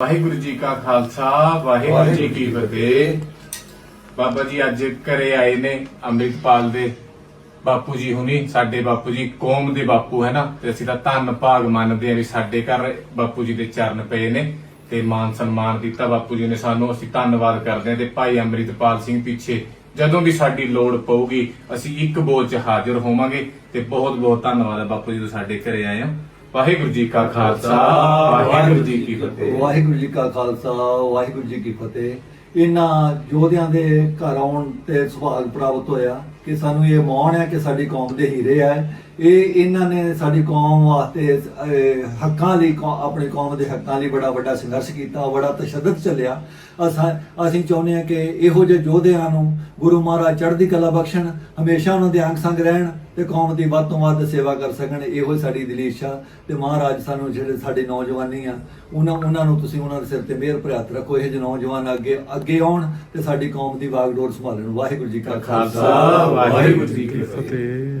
ਵਾਹਿਗੁਰੂ ਜੀ ਕਾ ਖਾਲਸਾ ਵਾਹਿਗੁਰੂ ਜੀ ਕੀ ਫਤਿਹ। ਬਾਬਾ ਜੀ ਅੱਜ ਘਰੇ ਆਏ ਨੇ ਅੰਮ੍ਰਿਤਪਾਲ ਦੇ ਬਾਪੂ ਜੀ ਹੁਣੀ ਸਾਡੇ ਬਾਪੂ ਜੀ ਕੌਮ ਦੇ ਬਾਪੂ ਹੈ ਨਾ? ਤੇ ਅਸੀਂ ਤਾਂ ਧੰਨ ਭਾਗ ਮੰਨਦੇ ਆ ਵੀ ਸਾਡੇ ਘਰ ਬਾਪੂ ਜੀ ਦੇ ਚਰਨ ਪਏ ਨੇ ਤੇ ਮਾਨ ਸਨਮਾਨ ਦਿੱਤਾ ਬਾਪੂ ਜੀ ਨੇ ਸਾਨੂੰ। ਅਸੀਂ ਧੰਨਵਾਦ ਕਰਦੇ ਹਾਂ ਤੇ ਭਾਈ ਅੰਮ੍ਰਿਤਪਾਲ ਸਿੰਘ ਪਿੱਛੇ ਜਦੋਂ ਵੀ ਸਾਡੀ ਲੋੜ ਪਊਗੀ ਅਸੀਂ ਇੱਕ ਬੋਲ 'ਚ ਹਾਜ਼ਰ ਹੋਵਾਂਗੇ ਤੇ ਬਹੁਤ ਬਹੁਤ ਧੰਨਵਾਦ ਬਾਪੂ ਜੀ ਤੁਸੀਂ ਸਾਡੇ ਘਰੇ ਆਏ ਹੋ। ਵਾਹਿਗੁਰੂ ਜੀ ਕਾ ਖਾਲਸਾ, ਵਾਹਿਗੁਰੂ ਜੀ ਕੀ ਫਤਿਹ। ਵਾਹਿਗੁਰੂ ਜੀ ਕਾ ਖਾਲਸਾ, ਵਾਹਿਗੁਰੂ ਜੀ ਕੀ ਫਤਿਹ। ਇਹਨਾਂ ਯੋਧਿਆਂ ਦੇ ਘਰ ਆਉਣ ਤੇ ਸੁਭਾਗ ਪ੍ਰਾਪਤ ਹੋਇਆ। ਕਿ ਸਾਨੂੰ ਇਹ ਮਾਣ ਹੈ ਕਿ ਸਾਡੀ ਕੌਮ ਦੇ ਹੀਰੇ ਆ। ਇਹ ਇਹਨਾਂ ਨੇ ਸਾਡੀ ਕੌਮ ਵਾਸਤੇ ਹੱਕਾਂ ਲਈ, ਕੌ- ਆਪਣੀ ਕੌਮ ਦੇ ਹੱਕਾਂ ਲਈ ਬੜਾ ਵੱਡਾ ਸੰਘਰਸ਼ ਕੀਤਾ, ਬੜਾ ਤਸ਼ੱਦਦ ਚੱਲਿਆ। ਅਸਾਂ, ਅਸੀਂ ਚਾਹੁੰਦੇ ਹਾਂ ਕਿ ਇਹੋ ਜਿਹੇ ਯੋਧਿਆਂ ਨੂੰ ਗੁਰੂ ਮਹਾਰਾਜ ਚੜ੍ਹਦੀ ਕਲਾ ਬਖਸ਼ਣ, ਹਮੇਸ਼ਾ ਉਹਨਾਂ ਦੇ ਅੰਗ ਸੰਗ ਰਹਿਣ ਤੇ ਕੌਮ ਦੀ ਵੱਧ ਤੋਂ ਵੱਧ ਸੇਵਾ ਕਰ ਸਕਣ। ਇਹੋ ਹੀ ਸਾਡੀ ਦਿਲੀ ਇੱਛਾ ਤੇ ਮਹਾਰਾਜ ਸਾਨੂੰ ਜਿਹੜੇ ਸਾਡੇ ਨੌਜਵਾਨੀ ਆ, ਉਹਨਾਂ ਉਹਨਾਂ ਨੂੰ ਤੁਸੀਂ ਉਹਨਾਂ ਦੇ ਸਿਰ ਤੇ ਮਿਹਰ ਭਰਿਆ ਰੱਖੋ। ਇਹ ਜਿਹੇ ਨੌਜਵਾਨ ਅੱਗੇ ਅੱਗੇ ਆਉਣ ਤੇ ਸਾਡੀ ਕੌਮ ਦੀ ਵਾਗਡੋਰ ਸੰਭਾਲਣ। ਵਾਹਿਗੁਰੂ ਜੀ ਕਾ ਖਾਲਸਾ। ਵਾਹਿਗੁਰੂ ਜੀ ਕੀ ਫਤਿਹ।